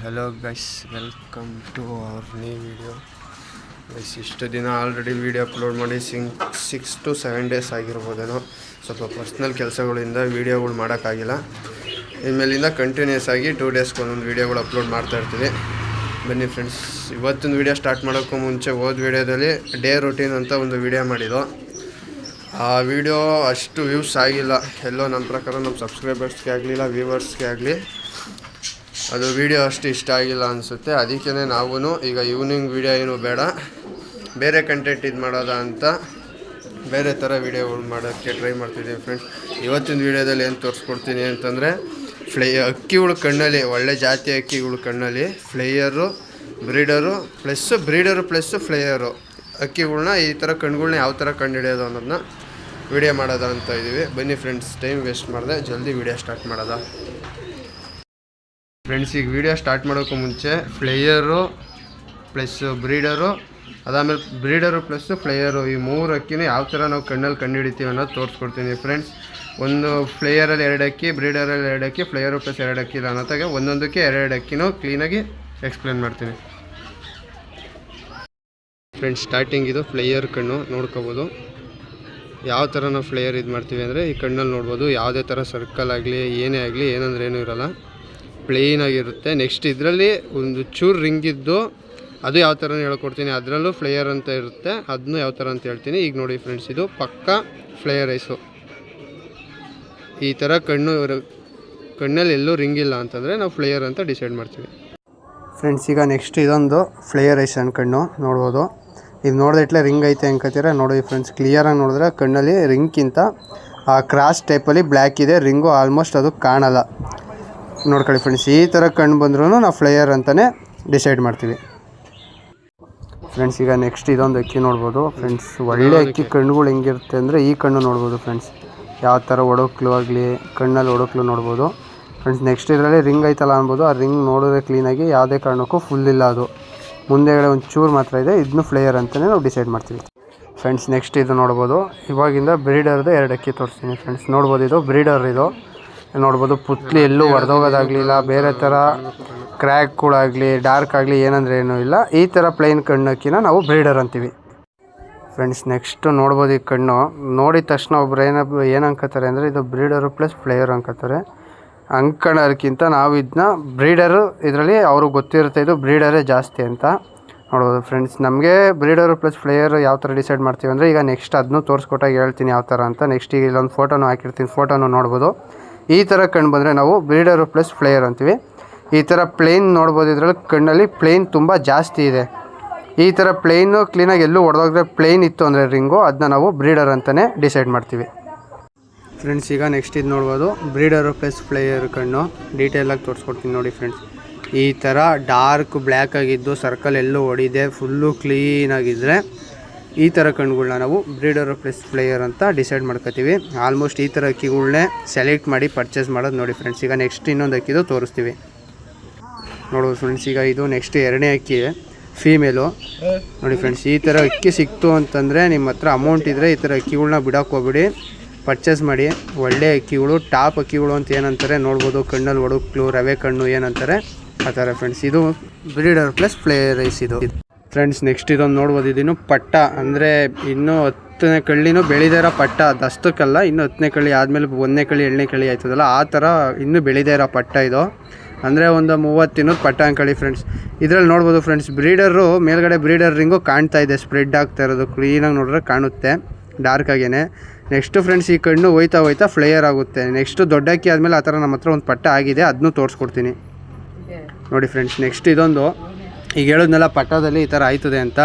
Hello guys welcome to our new video guys ಇಷ್ಟು ದಿನ already video upload ಮಾಡಿ since six to seven days ಆಗಿರ್ಬೋದೇನೋ. ಸ್ವಲ್ಪ personal ಕೆಲಸಗಳಿಂದ ವೀಡಿಯೋಗಳು ಮಾಡೋಕ್ಕಾಗಿಲ್ಲ. ಇನ್ಮೇಲಿಂದ ಕಂಟಿನ್ಯೂಸ್ ಆಗಿ ಟೂ ಡೇಸ್ಗೆ ಒಂದೊಂದು ವೀಡಿಯೋಗಳು ಅಪ್ಲೋಡ್ ಮಾಡ್ತಾ ಇರ್ತೀವಿ. ಬನ್ನಿ ಫ್ರೆಂಡ್ಸ್ ಇವತ್ತಿನ ವೀಡಿಯೋ ಸ್ಟಾರ್ಟ್ ಮಾಡೋಕ್ಕೂ ಮುಂಚೆ ಹೋದ ವೀಡಿಯೋದಲ್ಲಿ ಡೇ ರೊಟೀನ್ ಅಂತ ಒಂದು ವೀಡಿಯೋ ಮಾಡಿದ್ದು. ಆ ವಿಡಿಯೋ ಅಷ್ಟು ವ್ಯೂಸ್ ಆಗಿಲ್ಲ. ಎಲ್ಲೋ ನಮ್ಮ ಪ್ರಕಾರ ನಮ್ಮ ಸಬ್ಸ್ಕ್ರೈಬರ್ಸ್ಗೆ ಆಗಲಿಲ್ಲ ವ್ಯೂವರ್ಸ್ಗೆ ಆಗಲಿ ಅದು ವೀಡಿಯೋ ಅಷ್ಟು ಇಷ್ಟ ಆಗಿಲ್ಲ ಅನಿಸುತ್ತೆ. ಅದಕ್ಕೇ ನಾವೂ ಈಗ ಈವ್ನಿಂಗ್ ವಿಡಿಯೋ ಏನು ಬೇಡ. ಬೇರೆ ಕಂಟೆಂಟ್ ಇದು ಮಾಡೋದ ಅಂತ ಬೇರೆ ಥರ ವಿಡಿಯೋಗಳು ಮಾಡೋಕ್ಕೆ ಟ್ರೈ ಮಾಡ್ತಿದ್ದೀನಿ ಫ್ರೆಂಡ್ಸ್ ಇವತ್ತಿನ ವಿಡಿಯೋದಲ್ಲಿ ಏನು ತೋರಿಸ್ಕೊಡ್ತೀನಿ ಅಂತಂದರೆ ಫ್ಲೈ ಅಕ್ಕಿಗಳು ಕಣ್ಣಲ್ಲಿ, ಒಳ್ಳೆ ಜಾತಿ ಅಕ್ಕಿಗಳು ಕಣ್ಣಲ್ಲಿ flyer breeder plus breeder plus flyer ಅಕ್ಕಿಗಳನ್ನ ಈ ಥರ ಕಣ್ಗಳ್ನ ಯಾವ ಥರ ಕಂಡುಹಿಡಿಯೋದು ಅನ್ನೋದನ್ನ ವಿಡಿಯೋ ಮಾಡೋದ ಅಂತ ಇದ್ದೀವಿ ಬನ್ನಿ ಫ್ರೆಂಡ್ಸ್ ಟೈಮ್ ವೇಸ್ಟ್ ಮಾಡಿದೆ. ಜಲ್ದಿ ವಿಡಿಯೋ ಸ್ಟಾರ್ಟ್ ಮಾಡೋದ? ಫ್ರೆಂಡ್ಸ್ ಈಗ ವಿಡಿಯೋ ಸ್ಟಾರ್ಟ್ ಮಾಡೋಕ್ಕೂ ಮುಂಚೆ ಫ್ಲೇಯರು ಪ್ಲಸ್ ಬ್ರೀಡರು ಅದಾದಮೇಲೆ ಬ್ರೀಡರು ಪ್ಲಸ್ ಫ್ಲೇಯರು ಈ ಮೂರು ಅಕ್ಕಿನೂ ಯಾವ ಥರ ನಾವು ಕಣ್ಣಲ್ಲಿ ಕಂಡು ಹಿಡಿತೀವಿ ಅನ್ನೋದು ತೋರಿಸ್ಕೊಡ್ತೀನಿ ಫ್ರೆಂಡ್ಸ್ ಒಂದು ಫ್ಲೇಯರಲ್ಲಿ ಎರಡು ಅಕ್ಕಿ ಬ್ರೀಡರಲ್ಲಿ ಎರಡು ಅಕ್ಕಿ ಫ್ಲೇಯರು ಪ್ಲಸ್ ಎರಡು ಅಕ್ಕಿ ಇಲ್ಲ ಅನ್ನೋತ್ತಾಗೆ ಒಂದೊಂದಕ್ಕೆ ಎರಡು ಅಕ್ಕಿನೂ ಕ್ಲೀನಾಗಿ ಎಕ್ಸ್ಪ್ಲೇನ್ ಮಾಡ್ತೀನಿ. ಫ್ರೆಂಡ್ಸ್ ಸ್ಟಾರ್ಟಿಂಗ್ ಇದು ಫ್ಲೇಯರ್ ಕಣ್ಣು ನೋಡ್ಕೋಬೋದು. ಯಾವ ಥರ ನಾವು ಫ್ಲೇಯರ್ ಇದು ಮಾಡ್ತೀವಿ ಅಂದರೆ ಈ ಕಣ್ಣಲ್ಲಿ ನೋಡ್ಬೋದು. ಯಾವುದೇ ಥರ ಸರ್ಕಲ್ ಆಗಲಿ, ಏನೇ ಆಗಲಿ, ಏನಂದ್ರೆ ಏನೂ ಇರೋಲ್ಲ. ಪ್ಲೇನ್ ಆಗಿರುತ್ತೆ. ನೆಕ್ಸ್ಟ್ ಇದರಲ್ಲಿ ಒಂದು ಚೂರು ರಿಂಗ್ ಇದ್ದು ಅದು ಯಾವ ಥರ ಹೇಳ್ಕೊಡ್ತೀನಿ, ಅದರಲ್ಲೂ ಫ್ಲೇಯರ್ ಅಂತ ಇರುತ್ತೆ. ಅದನ್ನು ಯಾವ ಥರ ಅಂತ ಹೇಳ್ತೀನಿ. ಈಗ ನೋಡಿ ಫ್ರೆಂಡ್ಸ್ ಇದು ಪಕ್ಕ ಫ್ಲೇಯರ್ ರೈಸು ಈ ಥರ ಕಣ್ಣು, ಕಣ್ಣಲ್ಲಿ ಎಲ್ಲೂ ರಿಂಗ್ ಇಲ್ಲ ಅಂತಂದರೆ ನಾವು ಫ್ಲೇಯರ್ ಅಂತ ಡಿಸೈಡ್ ಮಾಡ್ತೀವಿ. ಫ್ರೆಂಡ್ಸ್ ಈಗ ನೆಕ್ಸ್ಟ್ ಇದೊಂದು ಫ್ಲೇಯರ್ ಐಸ್ ಕಣ್ಣು ನೋಡ್ಬೋದು. ಇದು ನೋಡಿದ್ರೆ ರಿಂಗ್ ಐತೆ ಅನ್ಕೋತೀರ? ನೋಡಿ ಫ್ರೆಂಡ್ಸ್ ಕ್ಲಿಯರಾಗಿ ನೋಡಿದ್ರೆ ಕಣ್ಣಲ್ಲಿ ರಿಂಗ್ಗಿಂತ ಆ ಕ್ರಾಸ್ ಟೈಪಲ್ಲಿ ಬ್ಲ್ಯಾಕ್ ಇದೆ. ರಿಂಗು ಆಲ್ಮೋಸ್ಟ್ ಅದು ಕಾಣಲ್ಲ. ನೋಡ್ಕೊಳ್ಳಿ ಫ್ರೆಂಡ್ಸ್ ಈ ಥರ ಕಣ್ಣು ಬಂದ್ರೂ ನಾವು ಫ್ಲೇಯರ್ ಅಂತಲೇ ಡಿಸೈಡ್ ಮಾಡ್ತೀವಿ. ಫ್ರೆಂಡ್ಸ್ ಈಗ ನೆಕ್ಸ್ಟ್ ಇದೊಂದು ಅಕ್ಕಿ ನೋಡ್ಬೋದು. ಫ್ರೆಂಡ್ಸ್ ಒಳ್ಳೆ ಅಕ್ಕಿ ಕಣ್ಣುಗಳು ಹೆಂಗಿರುತ್ತೆ ಅಂದರೆ ಈ ಕಣ್ಣು ನೋಡ್ಬೋದು ಫ್ರೆಂಡ್ಸ್ ಯಾವ ಥರ ಒಡೋಕ್ಲು ಆಗಲಿ ಕಣ್ಣಲ್ಲಿ ಒಡೋಕ್ಲು ನೋಡ್ಬೋದು. ಫ್ರೆಂಡ್ಸ್ ನೆಕ್ಸ್ಟ್ ಇದರಲ್ಲಿ ರಿಂಗ್ ಐತಲ್ಲ ಅನ್ಬೋದು. ಆ ರಿಂಗ್ ನೋಡಿದ್ರೆ ಕ್ಲೀನಾಗಿ ಯಾವುದೇ ಕಾರಣಕ್ಕೂ ಫುಲ್ ಇಲ್ಲ ಅದು. ಮುಂದೆಗಡೆ ಒಂದು ಚೂರು ಮಾತ್ರ ಇದೆ ಇದನ್ನು ಫ್ಲೇಯರ್ ಅಂತಲೇ ನಾವು ಡಿಸೈಡ್ ಮಾಡ್ತೀವಿ. ಫ್ರೆಂಡ್ಸ್ ನೆಕ್ಸ್ಟ್ ಇದು ನೋಡ್ಬೋದು. ಇವಾಗಿಂದ ಬ್ರೀಡರ್ದು ಎರಡು ಅಕ್ಕಿ ತೋರಿಸ್ತೀನಿ ಫ್ರೆಂಡ್ಸ್ ನೋಡ್ಬೋದು ಇದು ಬ್ರೀಡರ್ ಇದು. ನೋಡ್ಬೋದು, ಪುತ್ಲಿ ಎಲ್ಲೂ ಹೊಡೆದೋಗೋದಾಗಲಿಲ್ಲ ಬೇರೆ ಥರ ಕ್ರ್ಯಾಕ್ಗಳಾಗಲಿ ಡಾರ್ಕ್ ಆಗಲಿ ಏನಂದ್ರೆ ಏನೂ ಇಲ್ಲ. ಈ ಥರ ಪ್ಲೈನ್ ಕಣ್ಣಕ್ಕಿನ ನಾವು ಬ್ರೀಡರ್ ಅಂತೀವಿ. ಫ್ರೆಂಡ್ಸ್ ನೆಕ್ಸ್ಟ್ ನೋಡ್ಬೋದು ಈ ಕಣ್ಣು. ನೋಡಿದ ತಕ್ಷಣ ಒಬ್ರು ಏನ ಏನು ಅನ್ಕೋತಾರೆ ಅಂದರೆ, ಇದು ಬ್ರೀಡರು ಪ್ಲಸ್ ಪ್ಲೇಯರ್ ಅನ್ಕೋತಾರೆ ಅಂಕಣಕ್ಕಿಂತ ನಾವು ಇದನ್ನ ಬ್ರೀಡರು ಇದರಲ್ಲಿ ಅವ್ರಿಗೆ ಗೊತ್ತಿರುತ್ತೆ, ಇದು ಬ್ರೀಡರೇ ಜಾಸ್ತಿ ಅಂತ. ನೋಡ್ಬೋದು ಫ್ರೆಂಡ್ಸ್ ನಮಗೆ ಬ್ರೀಡರು ಪ್ಲಸ್ ಪ್ಲೇಯರ್ ಯಾವ ಥರ ಡಿಸೈಡ್ ಮಾಡ್ತೀವಿ ಅಂದರೆ, ಈಗ ನೆಕ್ಸ್ಟ್ ಅದನ್ನು ತೋರಿಸ್ಕೊಟ್ಟಾಗ ಹೇಳ್ತೀನಿ ಯಾವ ಥರ ಅಂತ. ನೆಕ್ಸ್ಟ್ ಈಗ ಇಲ್ಲೊಂದು ಫೋಟೋನು ಹಾಕಿರ್ತೀನಿ ಫೋಟೋನು ನೋಡ್ಬೋದು. ಈ ಥರ ಕಣ್ಣು ಬಂದರೆ ನಾವು ಬ್ರೀಡರು ಪ್ಲಸ್ ಪ್ಲೇಯರ್ ಅಂತೀವಿ. ಈ ಥರ ಪ್ಲೇನ್ ನೋಡ್ಬೋದು ಇದರಲ್ಲಿ ಕಣ್ಣಲ್ಲಿ ಪ್ಲೇನ್ ತುಂಬ ಜಾಸ್ತಿ ಇದೆ. ಈ ಥರ ಪ್ಲೇನು ಕ್ಲೀನಾಗಿ ಎಲ್ಲೂ ಹೊಡೆದೋದ್ರೆ ಪ್ಲೇನ್ ಇತ್ತು ಅಂದರೆ ರಿಂಗು ಅದನ್ನ ನಾವು ಬ್ರೀಡರ್ ಅಂತಲೇ ಡಿಸೈಡ್ ಮಾಡ್ತೀವಿ. ಫ್ರೆಂಡ್ಸ್, ಈಗ ನೆಕ್ಸ್ಟ್ ಇದು ನೋಡ್ಬೋದು. ಬ್ರೀಡರು ಪ್ಲಸ್ ಫ್ಲೇಯರ್ ಕಣ್ಣು. ಡೀಟೇಲಾಗಿ ತೋರಿಸ್ಕೊಡ್ತೀನಿ ನೋಡಿ ಫ್ರೆಂಡ್ಸ್. ಈ ಥರ ಡಾರ್ಕ್ ಬ್ಲ್ಯಾಕ್ ಆಗಿದ್ದು ಸರ್ಕಲ್ ಎಲ್ಲೂ ಹೊಡಿದೆ ಫುಲ್ಲು ಕ್ಲೀನಾಗಿದ್ದರೆ ಈ ಥರ ಕಣ್ಗಳನ್ನ ನಾವು ಬ್ರೀಡರ್ ಪ್ಲಸ್ ಪ್ಲೇಯರ್ ಅಂತ ಡಿಸೈಡ್ ಮಾಡ್ಕೋತೀವಿ. ಆಲ್ಮೋಸ್ಟ್ ಈ ಥರ ಅಕ್ಕಿಗಳನ್ನೇ ಸೆಲೆಕ್ಟ್ ಮಾಡಿ ಪರ್ಚೇಸ್ ಮಾಡೋದು ನೋಡಿ ಫ್ರೆಂಡ್ಸ್ ಈಗ ನೆಕ್ಸ್ಟ್ ಇನ್ನೊಂದು ಅಕ್ಕಿದು ತೋರಿಸ್ತೀವಿ. ನೋಡ್ಬೋದು ಫ್ರೆಂಡ್ಸ್ ಈಗ ಇದು ನೆಕ್ಸ್ಟ್ ಎರಡನೇ ಅಕ್ಕಿ ಫೀಮೇಲು ನೋಡಿ ಫ್ರೆಂಡ್ಸ್ ಈ ಥರ ಅಕ್ಕಿ ಸಿಕ್ತು ಅಂತಂದರೆ ನಿಮ್ಮ ಹತ್ರ ಅಮೌಂಟ್ ಇದ್ದರೆ ಈ ಥರ ಅಕ್ಕಿಗಳನ್ನ ಬಿಡೋಕೆ ಹೋಗ್ಬಿಡಿ. ಪರ್ಚೇಸ್ ಮಾಡಿ. ಒಳ್ಳೆ ಅಕ್ಕಿಗಳು ಟಾಪ್ ಅಕ್ಕಿಗಳು ಅಂತ ಏನಂತಾರೆ ನೋಡ್ಬೋದು. ಕಣ್ಣಲ್ಲಿ ಒಡಕ್ಲು, ರವೆ ಕಣ್ಣು ಏನಂತಾರೆ. ಆ ಥರ ಫ್ರೆಂಡ್ಸ್ ಇದು ಬ್ರೀಡರ್ ಪ್ಲಸ್ ಪ್ಲೇ ರೈಸ್ ಇದು. ಫ್ರೆಂಡ್ಸ್ ನೆಕ್ಸ್ಟ್ ಇದೊಂದು ನೋಡ್ಬೋದು. ಇದಿನ್ನು ಪಟ್ಟ. ಅಂದರೆ ಇನ್ನೂ ಹತ್ತನೇ ಕಳ್ಳಿನೂ ಬೆಳೆದೇ ಇರೋ ಪಟ್ಟ. ದಸ್ತಕ್ಕಲ್ಲ ಇನ್ನು ಹತ್ತನೇ ಕಳ್ಳಿ ಆದಮೇಲೆ ಒಂದನೇ ಕಳ್ಳಿ ಎರಡನೇ ಕಳ್ಳಿ ಆಯ್ತದಲ್ಲ ಆ ಥರ ಇನ್ನೂ ಬೆಳೆದೇ ಇರೋ ಪಟ್ಟ ಇದು. ಅಂದರೆ ಒಂದು ಮೂವತ್ತು ಪಟ್ಟ ಅಂಕಳಿ ಫ್ರೆಂಡ್ಸ್ ಇದರಲ್ಲಿ ನೋಡ್ಬೋದು ಫ್ರೆಂಡ್ಸ್ ಬ್ರೀಡರು ಮೇಲ್ಗಡೆ ಬ್ರೀಡರ್ ರಿಂಗು ಕಾಣ್ತಾ ಇದೆ. ಸ್ಪ್ರೆಡ್ ಆಗ್ತಾ ಇರೋದು ಕ್ಲೀನಾಗಿ ನೋಡಿದ್ರೆ ಕಾಣುತ್ತೆ ಡಾರ್ಕ್ ಆಗೇನೆ. ನೆಕ್ಸ್ಟು ಫ್ರೆಂಡ್ಸ್ ಈ ಕಣ್ಣು ಹೋಯ್ತಾ ಹೋಯ್ತಾ ಫ್ಲೇಯರ್ ಆಗುತ್ತೆ. ನೆಕ್ಸ್ಟು ದೊಡ್ಡಕ್ಕಿ ಆದಮೇಲೆ ಆ ಥರ ನಮ್ಮ ಹತ್ರ ಒಂದು ಪಟ್ಟ ಆಗಿದೆ ಅದನ್ನೂ ತೋರಿಸ್ಕೊಡ್ತೀನಿ. ನೋಡಿ ಫ್ರೆಂಡ್ಸ್ ನೆಕ್ಸ್ಟ್ ಇದೊಂದು. ಈಗ ಹೇಳಿದ್ನೆಲ್ಲ ಪಟ್ಟದಲ್ಲಿ ಈ ಥರ ಆಯ್ತದೆ ಅಂತ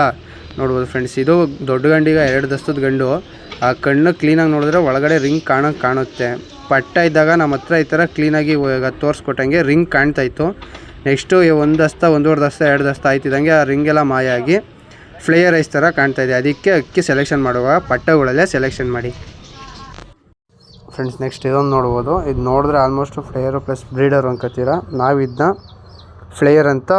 ನೋಡ್ಬೋದು ಫ್ರೆಂಡ್ಸ್ ಇದು ದೊಡ್ಡ ಗಂಡಿಗೆ ಎರಡು ದಸ್ತದ ಗಂಡು. ಆ ಕಣ್ಣು ಕ್ಲೀನಾಗಿ ನೋಡಿದ್ರೆ ಒಳಗಡೆ ರಿಂಗ್ ಕಾಣೋಕೆ ಕಾಣುತ್ತೆ. ಪಟ್ಟ ಇದ್ದಾಗ ನಮ್ಮ ಹತ್ರ ಈ ಥರ ಕ್ಲೀನಾಗಿ ಇವಾಗ ತೋರಿಸ್ಕೊಟ್ಟಂಗೆ ರಿಂಗ್ ಕಾಣ್ತಾಯಿತ್ತು ನೆಕ್ಸ್ಟು ಒಂದು ದಸ್ತ, ಒಂದೂವರೆ ದಸ್ತ, ಎರಡು ದಸ್ತ ಆಯ್ತಿದ್ದಂಗೆ ಆ ರಿಂಗೆಲ್ಲ ಮಾಯ ಆಗಿ ಫ್ಲೇಯರ್ ಐಸ್ ಥರ ಕಾಣ್ತಾ ಇದೆ. ಅದಕ್ಕೆ ಅಕ್ಕಿ ಸೆಲೆಕ್ಷನ್ ಮಾಡುವಾಗ ಪಟ್ಟಗಳಲ್ಲೇ ಸೆಲೆಕ್ಷನ್ ಮಾಡಿ. ಫ್ರೆಂಡ್ಸ್ ನೆಕ್ಸ್ಟ್ ಇದೊಂದು ನೋಡ್ಬೋದು. ಇದು ನೋಡಿದ್ರೆ ಆಲ್ಮೋಸ್ಟ್ ಫ್ಲೇಯರು ಪ್ಲಸ್ ಬ್ರೀಡರ್ ಅನ್ಕೋತೀರ ನಾವು ಇದನ್ನ ಫ್ಲೇಯರ್ ಅಂತ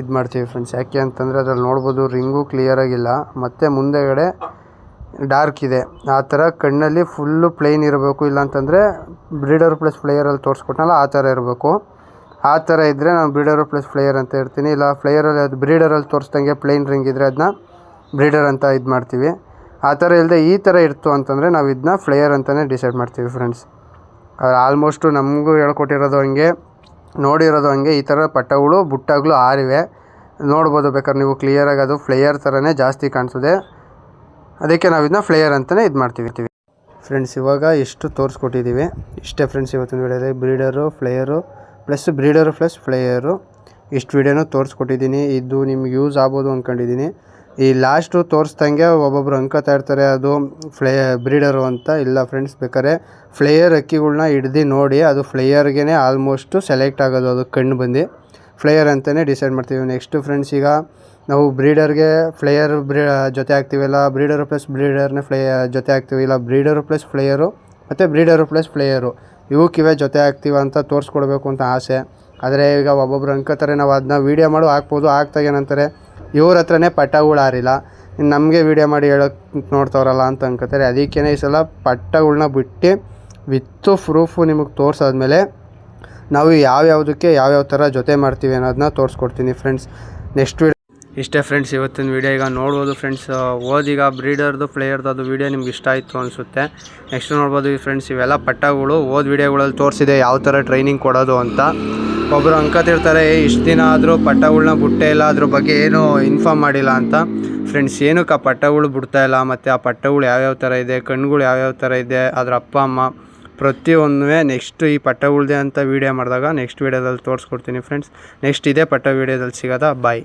ಇದು ಮಾಡ್ತೀವಿ ಫ್ರೆಂಡ್ಸ್ ಯಾಕೆ ಅಂತಂದರೆ ಅದ್ರಲ್ಲಿ ನೋಡ್ಬೋದು ರಿಂಗು ಕ್ಲಿಯರಾಗಿಲ್ಲ ಮತ್ತು ಮುಂದೆಗಡೆ ಡಾರ್ಕ್ ಇದೆ. ಆ ಥರ ಕಣ್ಣಲ್ಲಿ ಫುಲ್ಲು ಪ್ಲೇನ್ ಇರಬೇಕು. ಇಲ್ಲಾಂತಂದರೆ ಬ್ರೀಡರ್ ಪ್ಲಸ್ ಫ್ಲೇಯರಲ್ಲಿ ತೋರಿಸ್ಕೊಟ್ನಲ್ಲ ಆ ಥರ ಇರಬೇಕು. ಆ ಥರ ಇದ್ದರೆ ನಾನು ಬ್ರೀಡರ್ ಪ್ಲಸ್ ಫ್ಲೇಯರ್ ಅಂತ ಇರ್ತೀನಿ ಇಲ್ಲ ಫ್ಲೇಯರಲ್ಲಿ ಅದು ಬ್ರೀಡರಲ್ಲಿ ತೋರಿಸ್ದಂಗೆ ಪ್ಲೇನ್ ರಿಂಗ್ ಇದ್ದರೆ ಅದನ್ನ ಬ್ರೀಡರ್ ಅಂತ ಇದು ಮಾಡ್ತೀವಿ. ಆ ಥರ ಇಲ್ಲದೆ ಈ ಥರ ಇರ್ತು ಅಂತಂದರೆ ನಾವು ಇದನ್ನ ಫ್ಲೇಯರ್ ಅಂತಲೇ ಡಿಸೈಡ್ ಮಾಡ್ತೀವಿ ಫ್ರೆಂಡ್ಸ್ ಆಲ್ಮೋಸ್ಟು ನಮಗೂ ಹೇಳ್ಕೊಟ್ಟಿರೋದು ಹಂಗೆ. ನೋಡಿರೋದು ಹಂಗೆ, ಈ ಥರ ಪಟ್ಟಗಳು ಬುಟ್ಟಗಳು ಆರಿವೆ. ನೋಡ್ಬೋದು ಬೇಕಾದ್ರೆ ನೀವು ಕ್ಲಿಯರಾಗಿ ಅದು ಫ್ಲೇಯರ್ ಥರನೇ ಜಾಸ್ತಿ ಕಾಣಿಸಿದೆ ಅದಕ್ಕೆ ನಾವು ಇದನ್ನ ಫ್ಲೇಯರ್ ಅಂತಲೇ ಇದು ಮಾಡ್ತೀವಿ. ಫ್ರೆಂಡ್ಸ್ ಇವಾಗ ಎಷ್ಟು ತೋರಿಸ್ಕೊಟ್ಟಿದ್ದೀವಿ ಇಷ್ಟೇ ಫ್ರೆಂಡ್ಸ್ ಇವತ್ತಿನ ವಿಡಿಯೋದಲ್ಲಿ breeder flyer plus breeder plus flyer ಇಷ್ಟು ವೀಡಿಯೋನೂ ತೋರಿಸ್ಕೊಟ್ಟಿದ್ದೀನಿ ಇದು ನಿಮ್ಗೆ ಯೂಸ್ ಆಗ್ಬೋದು ಅಂದ್ಕೊಂಡಿದ್ದೀನಿ ಈ ಲಾಸ್ಟು ತೋರಿಸ್ದಂಗೆ ಒಬ್ಬೊಬ್ರು ಅಂಕತಾ ಇರ್ತಾರೆ ಅದು ಫ್ಲೇ ಬ್ರೀಡರು ಅಂತ. ಇಲ್ಲ ಫ್ರೆಂಡ್ಸ್ ಬೇಕಾದ್ರೆ ಫ್ಲೇಯರ್ ಅಕ್ಕಿಗಳ್ನ ಹಿಡ್ದು ನೋಡಿ, ಅದು ಫ್ಲೇಯರ್ಗೆ ಆಲ್ಮೋಸ್ಟು ಸೆಲೆಕ್ಟ್ ಆಗೋದು, ಅದು ಕಣ್ಣು ಬಂದು. ಫ್ಲೇಯರ್ ಅಂತಲೇ ಡಿಸೈಡ್ ಮಾಡ್ತೀವಿ. ನೆಕ್ಸ್ಟು ಫ್ರೆಂಡ್ಸ್ ಈಗ ನಾವು ಬ್ರೀಡರ್ಗೆ ಫ್ಲೇಯರ್ ಬ್ರೀ ಜೊತೆ ಆಗ್ತೀವಲ್ಲ ಬ್ರೀಡರು ಪ್ಲಸ್ ಬ್ರೀಡರ್ನೇ ಫ್ಲೇ ಜೊತೆ ಆಗ್ತೀವಿ ಇಲ್ಲ ಬ್ರೀಡರು ಪ್ಲಸ್ ಫ್ಲೇಯರು ಮತ್ತು ಬ್ರೀಡರು ಪ್ಲಸ್ ಫ್ಲೇಯರು ಇವಕ್ಕಿವೆ ಜೊತೆ ಆಗ್ತೀವ ಅಂತ ತೋರಿಸ್ಕೊಡ್ಬೇಕು ಅಂತ ಆಸೆ. ಆದರೆ ಈಗ ಒಬ್ಬೊಬ್ರು ಅನ್ಕೋತಾರೆ ನಾವು ಅದನ್ನ ವೀಡಿಯೋ ಮಾಡು, ಹಾಕ್ಬೋದು. ಹಾಕ್ದಾಗ ಏನಂತಾರೆ ಇವ್ರ ಹತ್ರನೇ ಪಟ್ಟಗಳಾರಿಲ್ಲ ನಮಗೆ ವೀಡಿಯೋ ಮಾಡಿ ಹೇಳೋಕೆ ನೋಡ್ತಾವ್ರಲ್ಲ ಅಂತ ಅನ್ಕೋತಾರೆ. ಅದಕ್ಕೇ ಈ ಸಲ ಪಟ್ಟಗಳನ್ನ ಬಿಟ್ಟು ವಿತ್ತು ಪ್ರೂಫು ನಿಮಗೆ ತೋರಿಸಾದ್ಮೇಲೆ ನಾವು ಯಾವ್ಯಾವುದಕ್ಕೆ ಯಾವ್ಯಾವ ಥರ ಜೊತೆ ಮಾಡ್ತೀವಿ ಅನ್ನೋದನ್ನ ತೋರಿಸ್ಕೊಡ್ತೀನಿ ಫ್ರೆಂಡ್ಸ್ ನೆಕ್ಸ್ಟ್ ವೀಡಿಯೋ ಇಷ್ಟೇ ಫ್ರೆಂಡ್ಸ್ ಇವತ್ತಿನ ವೀಡಿಯೋ ಈಗ ನೋಡ್ಬೋದು ಫ್ರೆಂಡ್ಸ್ ಓದೀಗ ಬ್ರೀಡರ್ದು ಪ್ಲೇಯರ್ದು ಅದು ವೀಡಿಯೋ ನಿಮ್ಗೆ ಇಷ್ಟ ಆಯಿತು ಅನಿಸುತ್ತೆ. ನೆಕ್ಸ್ಟ್ ನೋಡ್ಬೋದು ಈ ಫ್ರೆಂಡ್ಸ್ ಇವೆಲ್ಲ ಪಟ್ಟಗಳು ಓದ್ ವೀಡಿಯೋಗಳಲ್ಲಿ ತೋರಿಸಿದೆ. ಯಾವ ಥರ ಟ್ರೈನಿಂಗ್ ಕೊಡೋದು ಅಂತ. ಒಬ್ಬರು ಅನ್ಕೋತಿರ್ತಾರೆ ಇಷ್ಟು ದಿನ ಆದರೂ ಪಟ್ಟಗಳನ್ನ ಬಿಟ್ಟೇ ಇಲ್ಲ ಅದ್ರ ಬಗ್ಗೆ ಏನು ಇನ್ಫಾರ್ಮ್ ಮಾಡಿಲ್ಲ ಅಂತ. ಫ್ರೆಂಡ್ಸ್, ಏನಕ್ಕೆ ಆ ಪಟ್ಟಗಳು ಬಿಡ್ತಾ ಇಲ್ಲ? ಮತ್ತು ಆ ಪಟ್ಟಗಳು ಯಾವ್ಯಾವ ಥರ ಇದೆ? ಕಣ್ಣುಗಳು ಯಾವ್ಯಾವ ಥರ ಇದೆ? ಅದರ ಅಪ್ಪ, ಅಮ್ಮ ಪ್ರತಿಯೊಂದು ನೆಕ್ಸ್ಟ್ ಈ ಪಟ್ಟಗಳ್ದೆ ಅಂತ ವೀಡಿಯೋ ಮಾಡಿದಾಗ ನೆಕ್ಸ್ಟ್ ವೀಡಿಯೋದಲ್ಲಿ ತೋರಿಸ್ಕೊಡ್ತೀನಿ ಫ್ರೆಂಡ್ಸ್ ನೆಕ್ಸ್ಟ್ ಇದೇ ಪಟ್ಟ ವೀಡಿಯೋದಲ್ಲಿ ಸಿಗೋದಾ? ಬಾಯ್